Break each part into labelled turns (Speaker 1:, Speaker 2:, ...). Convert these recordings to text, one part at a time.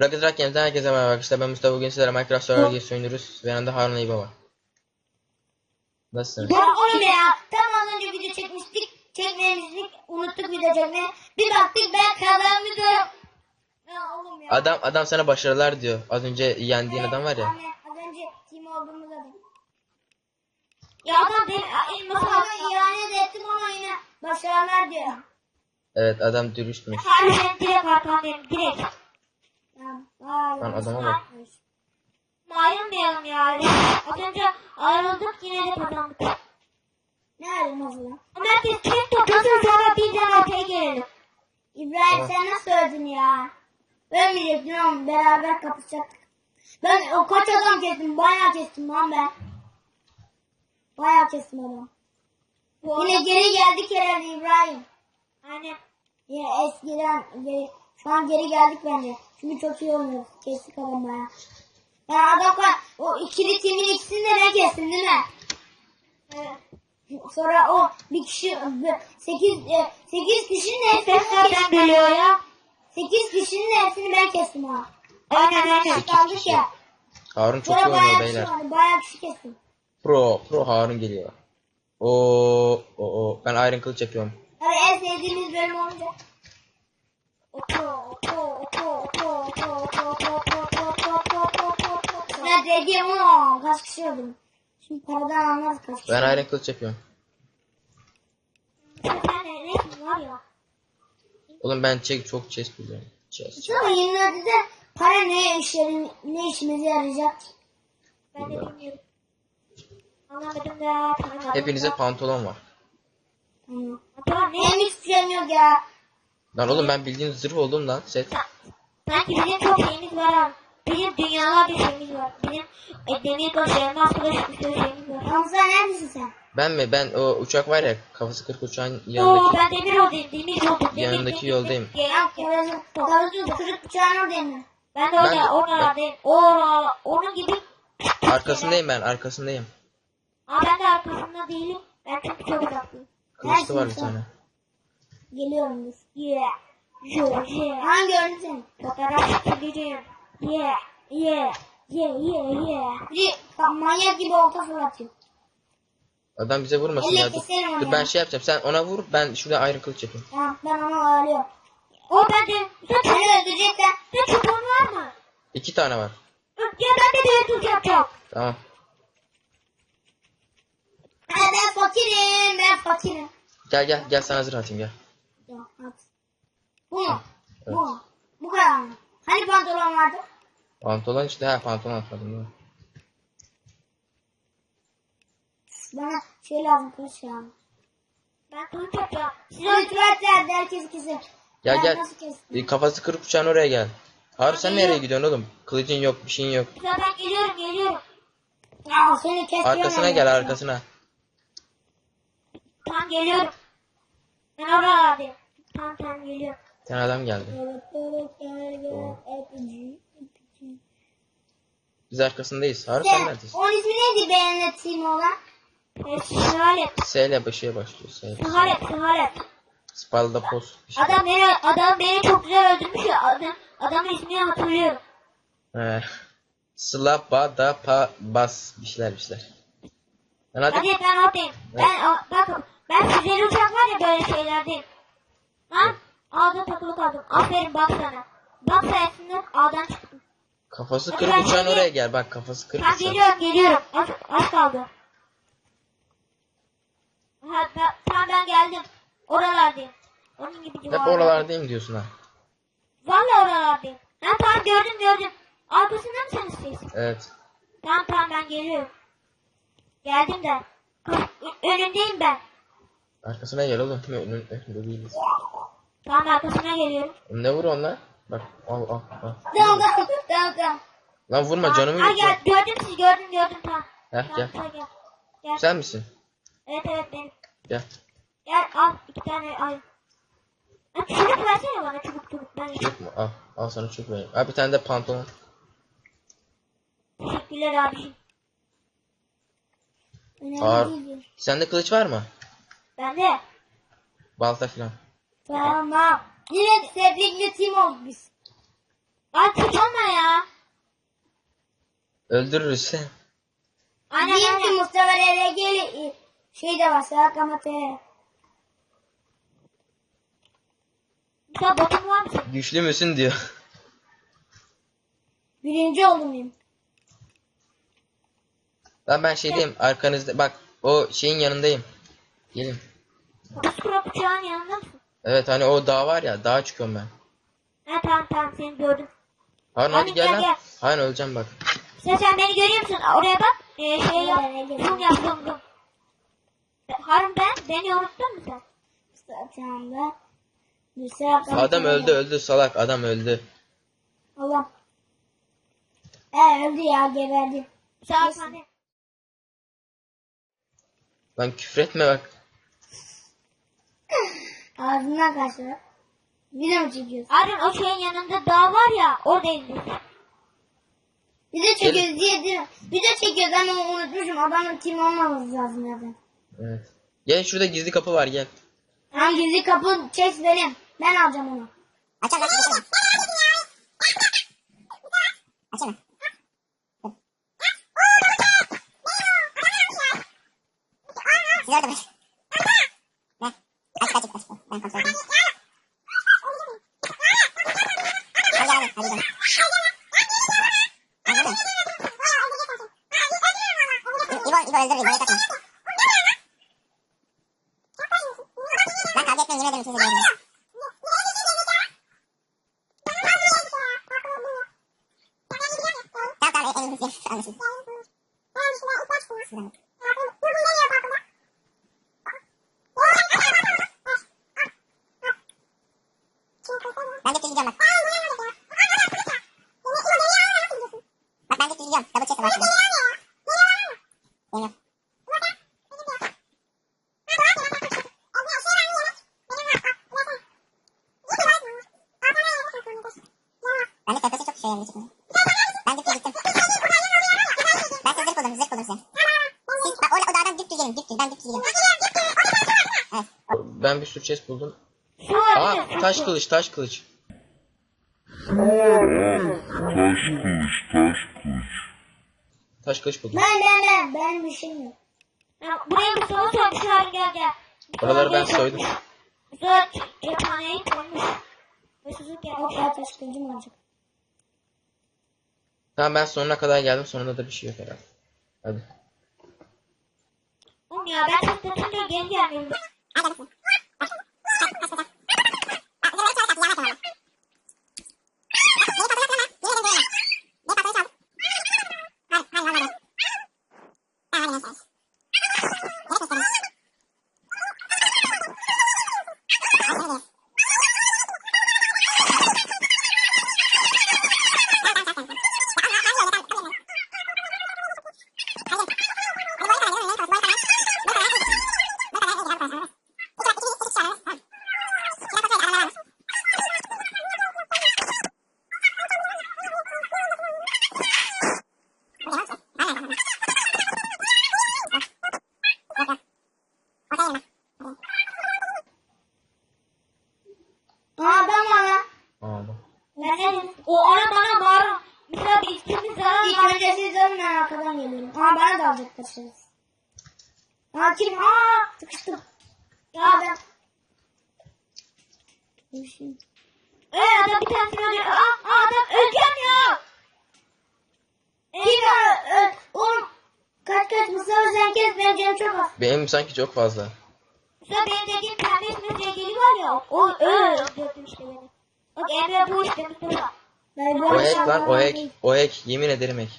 Speaker 1: Rocket Rock Games'den herkese merhaba arkadaşlar. Ben Mustafa. Bugün sizlere Minecraft Survival Games oynuyoruz. Ve yanında Harun İbo var. Nasılsınız?
Speaker 2: Ya oğlum ya tam az önce video çekmiştik. Çekmemiştik. Unuttuk video çekmeyi. Bir baktık ben kazanmışım. Ya oğlum ya.
Speaker 1: Adam adam sana başarılar diyor. Az önce yendiğin adam var ya.
Speaker 2: Hani az önce team olduğumuz adam. Ya adam benim elması ama ihanet ettim ona yine başarılar diyor.
Speaker 1: Evet adam dürüstmüş.
Speaker 2: Harbiden direkt benim direkt.
Speaker 1: Lan adama bak.
Speaker 2: Ayrılmayalım ya. Az önce ayrıldık yine de kazandık. Ne ayrılması lan? Ama herkes tek toplasın sonra birden ortaya gelelim. İbrahim sen nasıl öldün ya? Ölmeyecektin oğlum beraber kapışacaktık. Ben o kaç adam kestim bayağı kestim lan ben. Bayağı kestim adam. Yine geri geldik herhalde İbrahim. Aynen. Yine eskiden geri, şu an geri geldik bence. Çünkü çok iyi oynuyoruz. Kestik adam bayağı. Ya adam var. O ikili timin ikisini de ben kestim değil mi? Evet. Sonra o bir kişi sekiz e, sekiz kişinin hepsini kestim. geliyor ya? Sekiz kişinin hepsini ben kestim ha. Aynen aynen. Kaldık ya.
Speaker 1: Harun çok iyi
Speaker 2: Sonra
Speaker 1: oynuyor
Speaker 2: bayağı
Speaker 1: beyler.
Speaker 2: vardı. Bayağı kişi kestim.
Speaker 1: Pro. Pro Harun geliyor. Oo, o o. Ben Iron Kılıç yapıyorum.
Speaker 2: Hadi en sevdiğimiz bölüm olunca. Ne dediğim o. Kaç kişi öldüm. Şimdi paradan anlarız kaç kişi.
Speaker 1: Ben Iron Kılıç yapıyorum. Oğlum ben çek çok chest buluyorum. Chest.
Speaker 2: Ama yine de para ne işlerin ne işimize yarayacak? Ben de bilmiyorum. Anlamadım da tanımadım.
Speaker 1: Hepinize pantolon var.
Speaker 2: Tamam. Tamam ne? Benim şeyim yok ya.
Speaker 1: Lan oğlum ben bildiğin zırh oldum lan set.
Speaker 2: Sanki bizim çok şeyimiz var abi. Bizim dünyalarca şeyimiz var. Bizim e, demir elmas kılıç bir şeyimiz var. Sen neredesin sen?
Speaker 1: Ben mi? Ben o uçak var ya kafası kırık uçağın
Speaker 2: Oo
Speaker 1: yanındaki
Speaker 2: ben demir yoldayım, demir yoldayım. Demir,
Speaker 1: yanındaki
Speaker 2: demir,
Speaker 1: yoldayım.
Speaker 2: demir. Orası, orası kırık bıçağın oradayım ben. Ben de orada,
Speaker 1: Ben-
Speaker 2: oralardayım. Ora, onun gibi.
Speaker 1: Arkasındayım ben arkasındayım.
Speaker 2: Aa ben de arkasında değilim. Ben çünkü çok uzaktayım.
Speaker 1: Kılıçlı var bir tane.
Speaker 2: Geliyorum dur. Yeah. Yeah, yeah. Hangi gördün seni? Fotoğraf çekeceğim. Yeah, yeah, yeah, yeah, yeah. Bir manyak gibi olta fırlatıyor.
Speaker 1: Adam bize vurmasın
Speaker 2: Elle
Speaker 1: ya. Dur,
Speaker 2: keserim onu
Speaker 1: dur
Speaker 2: ya.
Speaker 1: ben şey yapacağım. Sen ona vur. Ben şurada Iron Kılıç yapayım.
Speaker 2: Ya ben onu ağlıyorum. O bence. Sen seni öldürecekler. Sen çubuğun var mı?
Speaker 1: İki tane var.
Speaker 2: Ya ben de bir ödül yapacağım.
Speaker 1: Tamam.
Speaker 2: Ha, ben fakirim. Ben fakirim.
Speaker 1: Gel gel gel sana zırh atayım gel.
Speaker 2: Ya, at. Bu mu? Bu kadar mı? Hani pantolon vardı?
Speaker 1: Pantolon işte ha pantolon değil mi?
Speaker 2: Bana şey lazım kılıç ya. Ben kılıç yapacağım. Size kılıç verdiler herkes kesin.
Speaker 1: Gel
Speaker 2: Ben
Speaker 1: gel. E, kafası kırık uçağın oraya gel. Harun sen nereye gidiyorsun oğlum? Kılıcın yok bir şeyin yok.
Speaker 2: Zaten geliyorum geliyorum. Ya seni kesiyorum.
Speaker 1: Arkasına gel
Speaker 2: ya.
Speaker 1: arkasına.
Speaker 2: Tamam geliyorum. Ben oralardayım. Tamam tamam geliyorum.
Speaker 1: Bir tane adam geldi. Biz arkasındayız. Harun sen neredesin?
Speaker 2: onun ismi neydi beğenettiğim olan? Sıhalet.
Speaker 1: S ile başıya başlıyor. S
Speaker 2: sıhalet.
Speaker 1: Spalda pos.
Speaker 2: Adam beni, adam beni çok güzel öldürmüş ya. Adam, adamın ismini hatırlıyorum.
Speaker 1: He. Sıla ba da pa bas bir şeyler bir şeyler. Lan hadi.
Speaker 2: Hadi ben oradayım. Ben, bakın, ben füzeli uçak var ya böyle şeylerdeyim. Lan, ağda takılı kaldım. Aferin bak sana. Bak sayesinde ağdan çıktım.
Speaker 1: Kafası kırık
Speaker 2: ben
Speaker 1: uçağın oraya gel. Bak kafası kırık
Speaker 2: Ben
Speaker 1: uçağın.
Speaker 2: geliyorum, geliyorum. Az, az kaldı. Ha, ben, tamam ben geldim. Oralardayım. Onun gibi
Speaker 1: Hep
Speaker 2: civarlarda.
Speaker 1: oralardayım diyorsun ha.
Speaker 2: Vallahi oralardayım. Ha tamam gördüm gördüm. Arkasında mısınız siz?
Speaker 1: Evet.
Speaker 2: Tamam tamam ben geliyorum. Geldim de. Önündeyim ben.
Speaker 1: Arkasına gel oğlum. Önün, önünde değiliz.
Speaker 2: Tamam arkasına geliyorum.
Speaker 1: Ne vur onlar? Bak al al al.
Speaker 2: Tamam tamam tamam tamam.
Speaker 1: Lan vurma canımı yutma.
Speaker 2: gel gördüm sizi gördüm gördüm tamam.
Speaker 1: Heh
Speaker 2: Tamam
Speaker 1: gel.
Speaker 2: gel. Gel.
Speaker 1: Sen misin?
Speaker 2: Evet evet benim.
Speaker 1: Gel.
Speaker 2: Gel al iki tane ay. Ha, çubuk versene bana çubuk çubuk. Ben
Speaker 1: Çubuk mu? Al. Al sana çubuk vereyim. Al bir tane de pantolon.
Speaker 2: Teşekkürler abiciğim.
Speaker 1: Ağır.
Speaker 2: Önemli değil.
Speaker 1: Sende kılıç var mı?
Speaker 2: Ben de.
Speaker 1: Balta filan.
Speaker 2: Tamam. Yine tebrikli team olduk biz. Ay tutan
Speaker 1: Öldürürüz.
Speaker 2: Aynen
Speaker 3: Gitti
Speaker 2: aynen.
Speaker 3: Mustafa RG'li şey de var Serhat Kamate.
Speaker 2: Musa botun var mı senin?
Speaker 1: Güçlü müsün diyor.
Speaker 3: Birinci oldum?
Speaker 1: Lan ben şeydeyim arkanızda bak o şeyin yanındayım. Gelin.
Speaker 2: Buzkura bıçağın yanında mısın?
Speaker 1: Evet hani o dağ var ya dağa çıkıyorum ben.
Speaker 2: Ha tamam tamam seni gördüm.
Speaker 1: Harun
Speaker 2: Hadi
Speaker 1: hadi gel
Speaker 2: gel,
Speaker 1: lan.
Speaker 2: gel.
Speaker 1: Harun öleceğim bak.
Speaker 2: Sen sen beni görüyor musun? Oraya bak. Ee, şey yap. Zoom yap zoom zoom. Harun ben. Beni unuttun mu sen?
Speaker 3: Bir Serhat Kamate
Speaker 1: Adam öldü öldü salak adam öldü.
Speaker 3: Allah. He öldü ya geberdi.
Speaker 2: Sağ ol de.
Speaker 1: Lan küfretme bak.
Speaker 3: Ağzından kaçtı. Video mu çekiyorsun?
Speaker 2: Harun o şeyin yanında dağ var ya. Oradayız biz.
Speaker 3: Video çekiyoruz diye değil mi? Video çekiyoruz ama unutmuşum. Adamın kim olmamız lazım zaten.
Speaker 1: Evet. Gel şurada gizli kapı var gel.
Speaker 3: Tam gizli kapı çek benim. Ben alacağım onu.
Speaker 4: Açalım açalım. Açalım. Siz orada bırak. Ver. Açık açık açık. Ben kontrol edeyim. Hadi hadi hadi gel. Hadi gel. İbo İbo öldür İbo'ya kaçma. Lan kavga etmeyin yemin ederim sizi görürüm. Tamam tamam en iyisi anlaşıldı. Şuradan. Ben de çizeceğim bak. Bak ben de çizeceğim. Double check var şurada. Benim yok. Ben de tepesi çok şey yerine çıkmıyor. Ben de gittim. Zırh buldum size. Siz, bak orada o dağdan dip düz gelin, düz. Ben dip düz. Evet.
Speaker 1: Ben bir sürü chest buldum. Aa taş kılıç taş kılıç.
Speaker 5: Taş kılıç, taş kılıç.
Speaker 1: Taş kılıç buldum.
Speaker 3: Ben ben ben. Ben bir şeyim yok.
Speaker 2: Ya, Buraya bir sormuş Harun gel gel.
Speaker 1: Oraları ben soydum.
Speaker 2: Musa cephaneyi koymuş. Hırsızlık yapmış.
Speaker 3: Hoppa taş kılıcım olacak.
Speaker 1: Tamam ben sonuna kadar geldim sonunda da bir şey yok herhalde. Hadi.
Speaker 2: Oğlum ya ben çok tutunca geri gelmiyorum.
Speaker 3: Aa adam var lan.
Speaker 1: Aa bak.
Speaker 2: Ben ne dedim? O ara bana bağırın. Mesela bir ikimiz zarar
Speaker 3: İlk
Speaker 2: var.
Speaker 3: önce siz dönün ben arkadan geliyorum. Aa bana da alacaklar şimdi. Aa kim? Aa sıkıştım.
Speaker 2: Ya
Speaker 3: ben. Dur şimdi.
Speaker 2: Ee adam bir tanesini öldürüyor. Aa, aa adam öleceğim ya.
Speaker 3: Kim o? Ö- Oğlum kaç kaç Mustafa sen kes benim canım çok az.
Speaker 1: Benim sanki çok fazla.
Speaker 2: Mesela benim dediğim pembe sevgili var ya. O öyle öldürdü işte beni. Bak Emre bu işte Mustafa.
Speaker 3: Ben bu
Speaker 1: O ek lan o ek. O ek yemin ederim ek.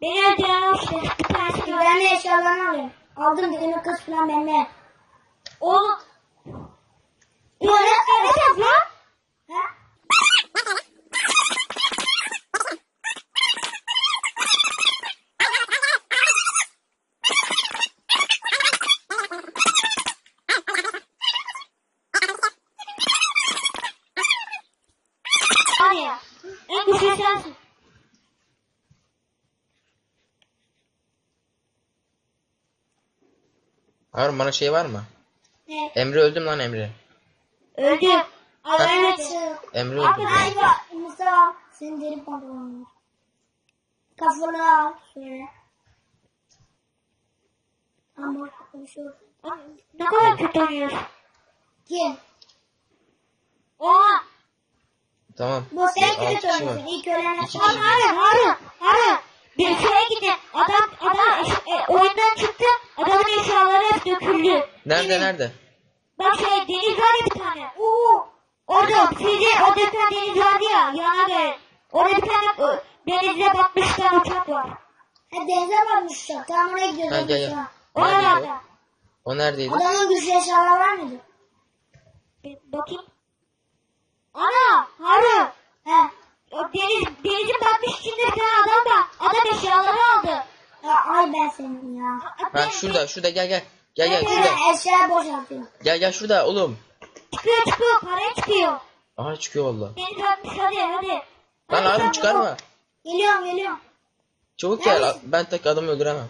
Speaker 2: Beni öldüren o işte. Bir tanesi de
Speaker 3: Ben de eşyalarını alıyorum. Aldım dedim kız falan bende.
Speaker 2: Oğlum.
Speaker 3: Bu ne?
Speaker 2: Yapacağız lan?
Speaker 3: Ha?
Speaker 2: Var ya. En güçlü sensin.
Speaker 1: Harun bana şey var mı?
Speaker 3: Ne?
Speaker 1: Emre öldüm lan Emre.
Speaker 2: Öldü. Evet.
Speaker 3: evet.
Speaker 1: Emre öldüm.
Speaker 2: Arkadaşlar.
Speaker 3: Mustafa Senin deri pantolonun var. Kafanı al şöyle. Ama konuşuyor.
Speaker 2: Ne kadar kötü oynuyorsun.
Speaker 3: Kim?
Speaker 2: Oha.
Speaker 1: Tamam.
Speaker 3: Bu sen kötü oynuyorsun. İlk ölen
Speaker 1: İki
Speaker 2: Harun. Harun Harun Harun. Bir şeye gitti. Adam adam e, oyundan çıktı. Adamın eşyaları hep döküldü.
Speaker 1: Nerede nerede?
Speaker 2: Bak şey deniz var ya bir tane. Oo. Orada sizi o döken deniz vardı ya yana göre. Orada bir tane e, denize bir tane uçak var.
Speaker 3: Ha denize bakmış uçak. Tamam oraya gidiyoruz.
Speaker 1: Ha, gel, gel.
Speaker 2: Oralarda.
Speaker 1: O neredeydi?
Speaker 3: Adamın güçlü eşyalar var mıydı?
Speaker 2: Bir bakayım. Ana Harun.
Speaker 3: He.
Speaker 2: O deniz, denizin batmış içinde bir tane adam da adam eşyaları aldı.
Speaker 3: Ya, ay ben senin ya.
Speaker 1: Ha şurada şurada gel gel. Gel gel şurada.
Speaker 3: eşya boşaltıyor.
Speaker 1: Gel gel şurada oğlum.
Speaker 2: Çıkıyor çıkıyor paraya çıkıyor.
Speaker 1: Aha çıkıyor valla.
Speaker 2: Batmış hadi hadi.
Speaker 1: Lan
Speaker 2: Hadi sen
Speaker 1: çıkarma.
Speaker 3: Geliyorum geliyorum.
Speaker 1: Çabuk gel. Ben tek adamı öldüremem.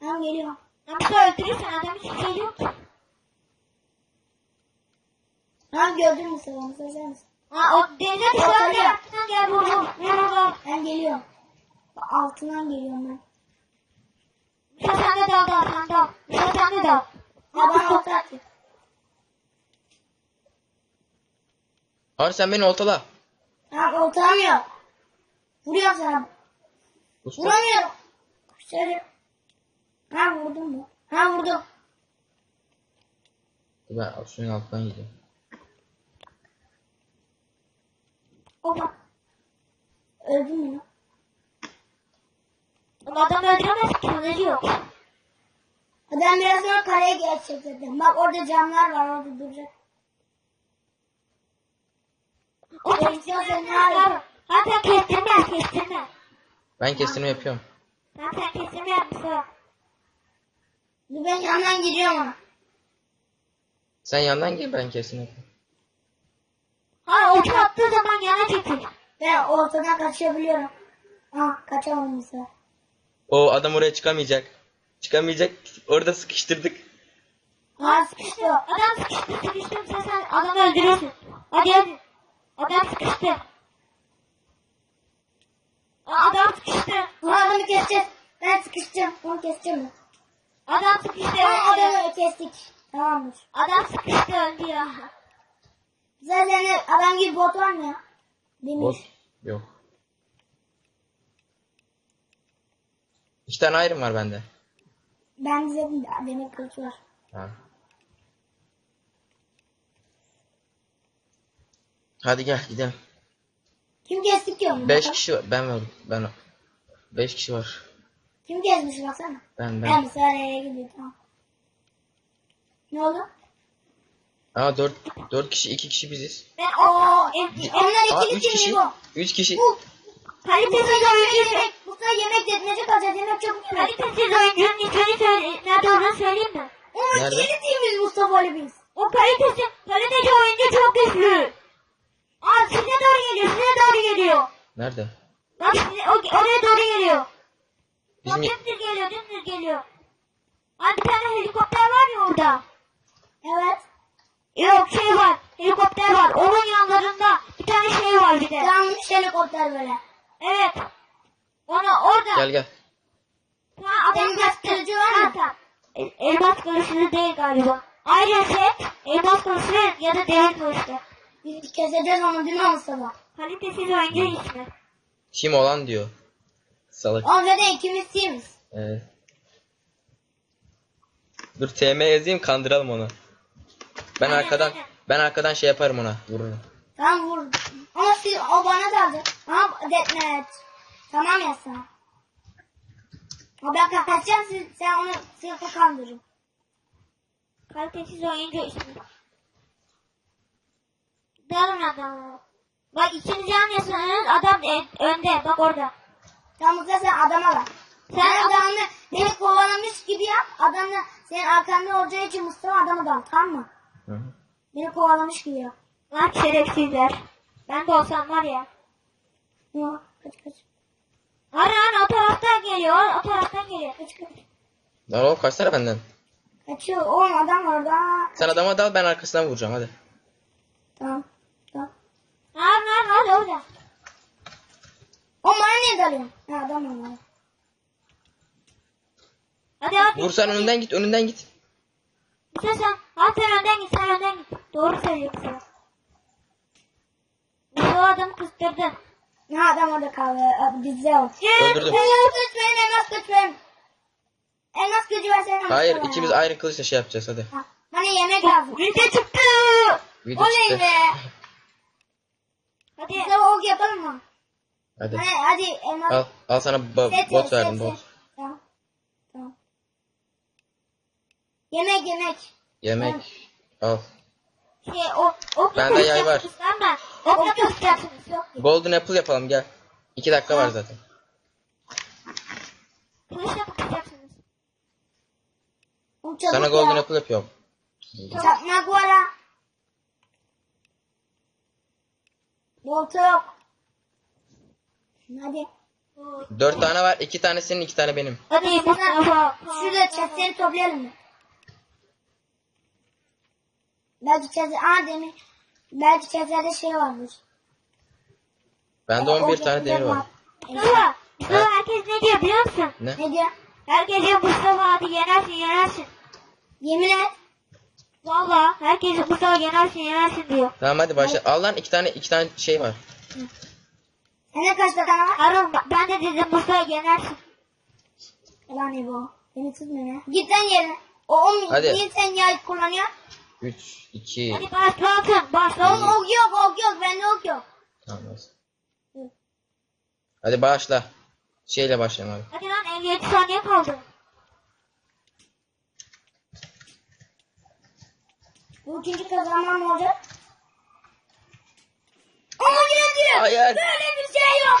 Speaker 3: Tamam geliyorum.
Speaker 2: Nasıl öldürürsen adam hiçbir şey yok ki.
Speaker 3: Tamam gördün mü sen onu? Sen misin?
Speaker 2: Ha o denize düşen gel. Altından gel vur vur.
Speaker 3: Ben geliyorum. Altından geliyorum ben.
Speaker 2: Musa sen de dal dal sen dal. Musa sen de dal.
Speaker 3: Ya bana orta atıyor.
Speaker 1: Harun sen beni oltala.
Speaker 3: Tamam ortağım yok. Vuruyorum sana.
Speaker 1: Usta.
Speaker 3: Vuramıyorum. Şöyle. Ha vurdum mu? Ha vurdum.
Speaker 1: Ben suyun altından gidiyorum.
Speaker 2: Oba.
Speaker 3: Öldüm mü?
Speaker 2: Ama adam öldüremez ki kılıcı yok.
Speaker 3: Ben biraz sonra kaleye geçecek dedim. Bak orada camlar var orada duracak.
Speaker 2: O
Speaker 3: ne yapıyorsun?
Speaker 2: Zaten kestirmez kestirmez.
Speaker 1: Ben kestirme yapıyorum.
Speaker 2: Zaten kestirme yapmışsın.
Speaker 3: Dur ben yandan gidiyorum ona.
Speaker 1: Sen yandan gel ben kestirme yapıyorum.
Speaker 2: Ha uçu attığı zaman yana çekil.
Speaker 3: Ben ortadan kaçabiliyorum. Ah kaçamadım bu sefer.
Speaker 1: O adam oraya çıkamayacak. Çıkamayacak. Orada sıkıştırdık.
Speaker 3: Ha sıkıştı.
Speaker 2: Adam sıkıştı sıkıştı sen sen adamı öldürüyorsun. Hadi hadi. Adam sıkıştı. Aa, Adam sıkıştı.
Speaker 3: Bu adamı keseceğiz. Ben sıkıştım. Onu keseceğim ben.
Speaker 2: Adam sıkıştı.
Speaker 3: Ben adamı kestik. Tamamdır.
Speaker 2: Adam sıkıştı öldü ya.
Speaker 3: Zaten adam gibi bot var mı ya? Demir.
Speaker 1: Boş. Yok. İki tane ayrım var bende.
Speaker 3: Ben de demir kılıç var.
Speaker 1: Ha. Hadi gel gidelim.
Speaker 3: Kim kestik ki onu?
Speaker 1: Beş kişi var. Ben varım. Ben Beş kişi var.
Speaker 3: Kim kesmiş baksana.
Speaker 1: Ben
Speaker 3: Ben
Speaker 1: ben.
Speaker 3: saraya gidiyor tamam. Ne oldu?
Speaker 1: Aa dört, dört kişi iki kişi biziz.
Speaker 2: Ben o
Speaker 3: Onlar ikili kim bu?
Speaker 1: Üç kişi.
Speaker 3: Bu.
Speaker 2: Kalitesiz oyuncu.
Speaker 3: yemek. Sefer yemek detmece kalacağız. Yemek çabuk yemek.
Speaker 2: Kalitesiz oyuncunun söyle. Nerede olduğunu söyleyeyim mi?
Speaker 3: Onun
Speaker 1: Nerede?
Speaker 3: ikili teamiz Mustafa Ali biz.
Speaker 2: O kalitesiz, kaliteci oyuncu çok güçlü. Aa size doğru geliyor, size doğru geliyor.
Speaker 1: Nerede?
Speaker 2: Bak size, o, oraya doğru geliyor. Bak
Speaker 1: Bizim
Speaker 2: dümdüz geliyor, dümdüz geliyor. Aa bir tane helikopter var ya orada.
Speaker 3: Evet.
Speaker 2: Yok şey var, helikopter var. Onun yanlarında bir tane şey var bir de.
Speaker 3: Yanlış helikopter böyle.
Speaker 2: Evet. Ona orada.
Speaker 1: gel gel.
Speaker 2: Ha,
Speaker 3: Elmas kılıcı var
Speaker 2: tamam. El- Elmas kılıçlı değil galiba. Iron Set, elmas kılıçlı ya da demir kılıçlı.
Speaker 3: Biz keseceğiz onu değil mi Mustafa?
Speaker 2: Kalitesiz oyuncu ismi.
Speaker 1: Kim olan diyor. Salak.
Speaker 3: Oğlum zaten ikimiz teamiz.
Speaker 1: Evet. Dur TM yazayım kandıralım onu. Ben
Speaker 2: Aynen,
Speaker 1: arkadan
Speaker 2: aynen.
Speaker 1: ben arkadan şey yaparım ona. Vururum.
Speaker 3: Tamam vur. Ama siz, o bana daldı. Tamam deathmatch. Tamam ya sana. O ben kaçacağım siz, sen onu sınıfa kandırın.
Speaker 2: Kalitesiz oyuncu ismi. Dalın adamı. Bak ikiniz yan yasınız adam e- önde bak orada.
Speaker 3: Tamam sen adama bak. Sen
Speaker 2: Sen
Speaker 3: adamla beni kovalamış gibi yap. Adam da senin arkanda olacağı için Mustafa adamı dal tamam mı?
Speaker 1: Hı hı.
Speaker 3: Beni kovalamış gibi yap.
Speaker 2: Lan şerefsizler. Ben de olsam var ya.
Speaker 3: Yok kaç kaç.
Speaker 2: Ara ara o taraftan geliyor. O taraftan geliyor.
Speaker 3: Kaç kaç.
Speaker 1: Lan oğlum kaçsana benden.
Speaker 3: Kaçıyor oğlum adam orada.
Speaker 1: Sen adama dal ben arkasından vuracağım hadi.
Speaker 3: Tamam. Tamam.
Speaker 2: Lan lan lan orada.
Speaker 3: adam onlar.
Speaker 2: Hadi hadi.
Speaker 1: Vursan önünden git önünden git.
Speaker 2: Sen sen. Hadi sen önden git sen önden git. Doğru söylüyorsun Bu adamı kıstırdın.
Speaker 3: Ha adam orada kaldı. Abi, Bizde o.
Speaker 1: Öldürdüm.
Speaker 3: Elmas kılıç benim, elmas kılıç benim. Elmas kılıcı versene.
Speaker 1: Hayır
Speaker 3: Mustafa
Speaker 1: ikimiz
Speaker 3: ya.
Speaker 1: ayrı kılıçla şey yapacağız hadi.
Speaker 3: Ha, Hani yemek lazım.
Speaker 2: Video çıktı.
Speaker 1: Video
Speaker 3: Oley
Speaker 1: çıktı.
Speaker 3: be.
Speaker 2: Hadi.
Speaker 3: Mustafa ok yapalım mı?
Speaker 1: Hadi.
Speaker 3: Hani hadi elmas.
Speaker 1: Al al sana bo-
Speaker 3: Set,
Speaker 1: bot
Speaker 3: set,
Speaker 1: verdim
Speaker 3: set,
Speaker 1: bot.
Speaker 3: set. Tamam. Tamam. Yemek yemek.
Speaker 1: Yemek. Al.
Speaker 2: Şey o okla
Speaker 1: Bende yay var. Golden apple yapalım gel. 2 dakika var zaten. Sana golden apple yapıyorum.
Speaker 3: Çakmak var ha. Bolta yok. Hadi.
Speaker 1: 4 tane var. 2 tane senin 2 tane benim.
Speaker 2: Hadi Mustafa.
Speaker 3: Şurada çatıyı toplayalım mı? Belki çatı... Aa demir. Belki çatıda şey varmış.
Speaker 1: Bende 11
Speaker 3: O
Speaker 1: tane
Speaker 3: çatıda
Speaker 1: demir var.
Speaker 2: Mustafa. Mustafa herkes ne diyor biliyor musun?
Speaker 1: Ne?
Speaker 3: Ne diyor?
Speaker 2: Herkes diyor Mustafa hadi yenersin yenersin.
Speaker 3: Yemin et.
Speaker 2: Valla herkes Mustafa yenersin yenersin diyor.
Speaker 1: Tamam hadi başla. Al lan 2 tane 2 tane şey var.
Speaker 3: Sende kaç tane var?
Speaker 2: Harun ben de dedim Mustafa yenersin.
Speaker 3: Ulan İbo. Beni tutmuyor ya. Git lan yerine. O oğlum
Speaker 1: Hadi.
Speaker 3: niye sen yay kullanıyor?
Speaker 1: 3 2
Speaker 2: Hadi başlasın başlasın.
Speaker 3: Oğlum ok yok ok yok. Bende ok yok.
Speaker 1: Tamam. Hadi başla. Şeyle başlayalım abi.
Speaker 2: Hadi lan 57 saniye kaldı.
Speaker 3: Bu ikinci kazanmam ne olacak? Ama yine diyor.
Speaker 1: Hayır.
Speaker 3: Böyle bir şey yok.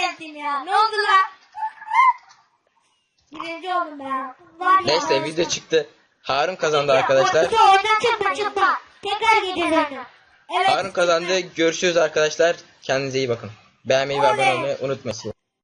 Speaker 3: Kestim ya. Ne oldu lan? Birinci oldum ben. Var ya.
Speaker 1: Neyse video çıktı. Harun kazandı arkadaşlar.
Speaker 2: Oradan çıkma çıkma. Tekrar gideceğiz oyuna.
Speaker 3: Evet.
Speaker 1: Harun kazandı. Görüşürüz arkadaşlar. Kendinize iyi bakın. Beğenmeyi ve abone olmayı unutmayın.